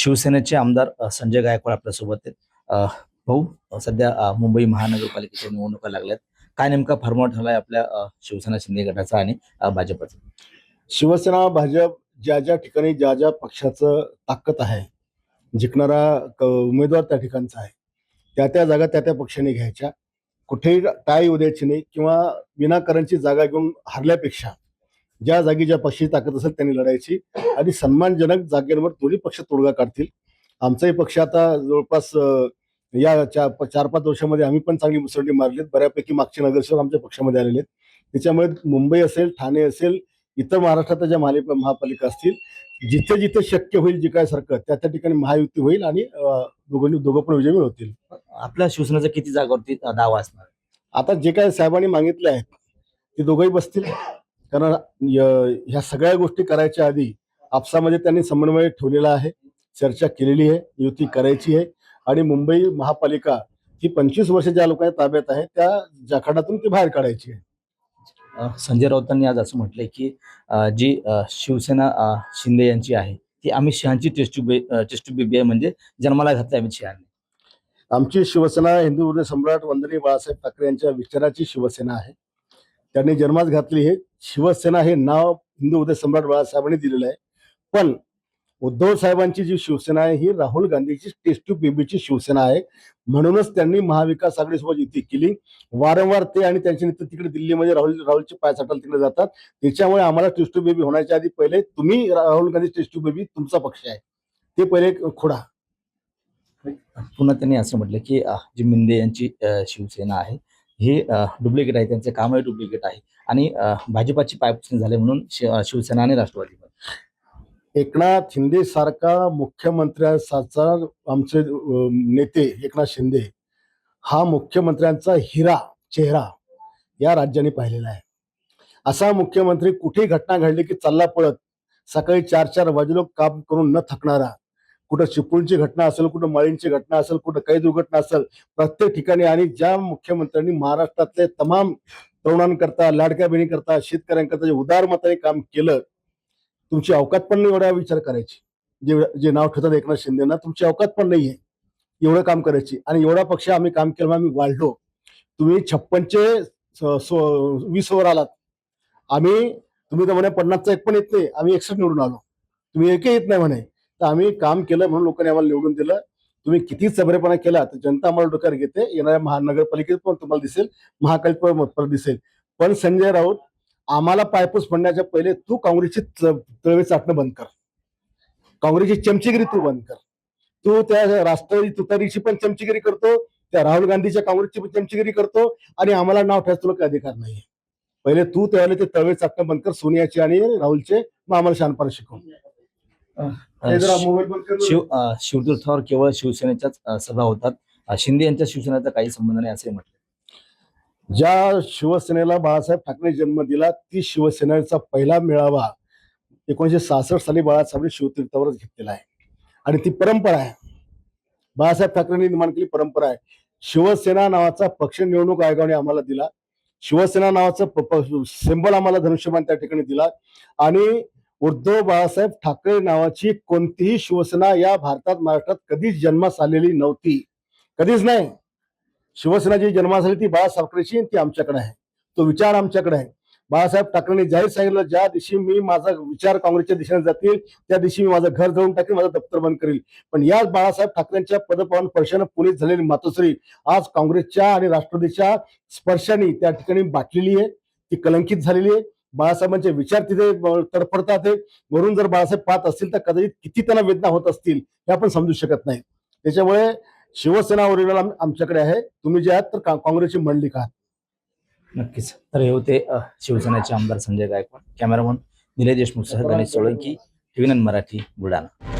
शिवसेनेचे आमदार संजय गायकवाड आपल्यासोबत आहेत. भाऊ सध्या मुंबई महानगरपालिकेच्या निवडणुका लागल्यात. काय नेमका फॉर्मॅट झालाय आपल्या शिवसेना शिंदे गटाचा आणि भाजपचा? शिवसेना भाजप ज्या ज्या ठिकाणी ज्या ज्या पक्षाचं ताकद आहे जिंकणारा उमेदवार त्या ठिकाणचा आहे. त्या त्या जागा त्या त्या पक्षाने घ्यायच्या. कुठेही टाय उद्याची नाही किंवा विनाकारणची जागा घेऊन हरल्यापेक्षा ज्या जागी ज्या पक्षाची ताकद असेल त्यांनी लढायची. आणि सन्मानजनक जागेवर दोन्ही पक्ष तोडगा काढतील. आमचाही पक्ष आता जवळपास या चार चार पाच वर्षामध्ये आम्ही पण चांगली मुसंडी मारलीत. बऱ्यापैकी मागचे नगरसेवक आमच्या पक्षामध्ये आलेले आहेत. त्याच्यामुळे मुंबई असेल ठाणे असेल इतर महाराष्ट्रात ज्या महापालिका असतील जिथे जिथे शक्य होईल जे काय सारखं त्या त्या ठिकाणी महायुती होईल आणि दोघांनी दोघं पण विजयी होतील. आपल्या शिवसेनेचा किती जागावरती दावा असणार? आता जे काय साहेबांनी मागितले आहेत ते दोघंही बसतील. कारण ह्या सगळ्या गोष्टी करायच्या आधी आपसामध्ये त्यांनी समन्वय ठेवलेला आहे चर्चा केलेली आहे युती करायची आहे आणि मुंबई महापालिका ही पंचवीस वर्ष ज्या लोकांच्या ताब्यात आहे त्या जाखाडातून ती बाहेर काढायची आहे. संजय राऊतांनी आज असं म्हटलंय की जी शिवसेना शिंदे यांची आहे ती अमित शहाची टेस्ट टेस्ट बेबी आहे म्हणजे जन्माला घातली अमित शहाने. आमची शिवसेना हिंदू सम्राट वंदनीय बाळासाहेब ठाकरे यांच्या विचाराची शिवसेना आहे. त्यांनी जन्मास घातली. हे शिवसेना हे नाव हिंदू उदय सम्राट बाळासाहेबांनी दिलेलं आहे. पण उद्धव साहेबांची जी शिवसेना आहे ही राहुल गांधीची टेस्ट टू बेबीची शिवसेना आहे. म्हणूनच त्यांनी महाविकास आघाडीसोबत युती केली. वारंवार ते आणि त्यांचे नेते तिकडे दिल्लीमध्ये राहुल राहुलचे पाय साठायला तिकडे जातात. त्याच्यामुळे आम्हाला टेस्ट टू बेबी होण्याच्या आधी पहिले तुम्ही Rahul Gandhi test tube baby तुमचा पक्ष आहे. ते पहिले खोडा. पुन्हा त्यांनी असं म्हटलं की जी मिंदे यांची शिवसेना आहे हे डुप्लिकेट आहे त्यांचे कामही डुप्लिकेट आहे. आणि भाजपाची पायपुसणी झाली म्हणून शिवसेना आणि राष्ट्रवादी एकनाथ शिंदे सारखा मुख्यमंत्र्यांचा आमचे नेते एकनाथ शिंदे हा मुख्यमंत्र्यांचा हिरा चेहरा या राज्याने पाहिलेला आहे. असा मुख्यमंत्री कुठेही घटना घडली की चालला पळत सकाळी चार चार वाजेलो काम करून न थकणारा कुठं चिपळूणची घटना असेल कुठं माळींची घटना असेल कुठं काही दुर्घटना असेल प्रत्येक ठिकाणी आणि ज्या मुख्यमंत्र्यांनी महाराष्ट्रातले तमाम तरुणांकरता लाडक्या बहिणीकरता शेतकऱ्यांकरता जे उदार मताने काम केलं तुमची अवकात पण नाही एवढा विचार करायची. जे जे नाव ठेवतात एकनाथ शिंदेना तुमची अवकात पण नाहीये. एवढं काम करायची. आणि एवढा पक्ष आम्ही काम केलं आम्ही वाढलो. तुम्ही छप्पनचे वीस वर आलात. आम्ही तुम्ही तर म्हणे पन्नासचा एक पण येत नाही. आम्ही एकसष्ट निवडून आलो. तुम्ही एकही येत नाही म्हणे. तर आम्ही काम केलं म्हणून लोकांनी आम्हाला निवडून दिलं. तुम्ही किती चबरेपणा केला तर जनता आम्हाला डोक्यावर घेते. येणाऱ्या महानगरपालिकेत पण तुम्हाला दिसेल महाकालीत पण दिसेल. पण संजय राऊत आम्हाला पायपूस म्हणण्याच्या पहिले तू काँग्रेसची तळवे चाटणं बंद कर. काँग्रेसची चमचीगिरी तू बंद कर. तू त्या राष्ट्रवादी तुतारीची पण चमचीगिरी करतो त्या राहुल गांधीच्या काँग्रेसची पण चमचीगिरी करतो आणि आम्हाला नाव ठेवायचं तुला काही अधिकार नाही पहिले तू त्यावेळेला ते तळवे चाटणं बंद कर सोनियाचे आणि राहुलचे मग आम्हाला शानपणा शिकवून शिव शिवतीर्थावर केवळ शिवसेनेच्याच सभा होतात. शिंदे यांच्या शिवसेनेचा काही संबंध नाही असे म्हटले. ज्या शिवसेनेला बाळासाहेब ठाकरे जन्म दिला ती शिवसेनेचा पहिला मेळावा एकोणीशे सहासष्ट साली बाळासाहेब शिवतीर्थावरच घेतलेला आहे. आणि ती परंपरा आहे. बाळासाहेब ठाकरेंनी निर्माण केली परंपरा आहे. शिवसेना नावाचा पक्ष निवडणूक आयोगाने आम्हाला दिला. शिवसेना नावाचं सिंबल आम्हाला धनुष्यबाण त्या ठिकाणी दिला. आणि उद्धव बाळासाहेब ठाकरे नावाची कोणतीही शिवसेना या भारतात महाराष्ट्रात कधीच जन्मास आलेली नव्हती. कधीच नाही. शिवसेना जी जन्मास आली ती बाळासाहेब ठाकरेची ती आमच्याकडे आहे. तो विचार आमच्याकडे आहे. बाळासाहेब ठाकरेंनी जाहीर सांगितलं ज्या दिवशी मी माझा विचार काँग्रेसच्या दिशेने जातील त्या दिवशी मी माझं घर जळून टाकेल माझं दप्तर बंद करेल. पण याच बाळासाहेब ठाकरेंच्या पदपावन स्पर्शानं पुनीत झालेली मातोश्री आज काँग्रेसच्या आणि राष्ट्रवादीच्या स्पर्शाने त्या ठिकाणी बाटलेली आहे. ती कलंकित झालेली आहे. बाळासाहेबांचे विचार तिथे तडफडतात वरून जर बाळासाहेब पाहत असतील तर कदाचित किती त्यांना वेदना होत असतील हे आपण समजू शकत नाही. त्याच्यामुळे शिवसेना ओरिजिनल आमच्याकडे आहे. तुम्ही जे आहात तर का- काँग्रेसची मंडली का नक्कीच. तर हे होते शिवसेनेचे आमदार संजय गायकवाड कॅमेरामन निलय देशमुख सह गणेश सोळंकी टीव्ही मराठी बुलढाणा.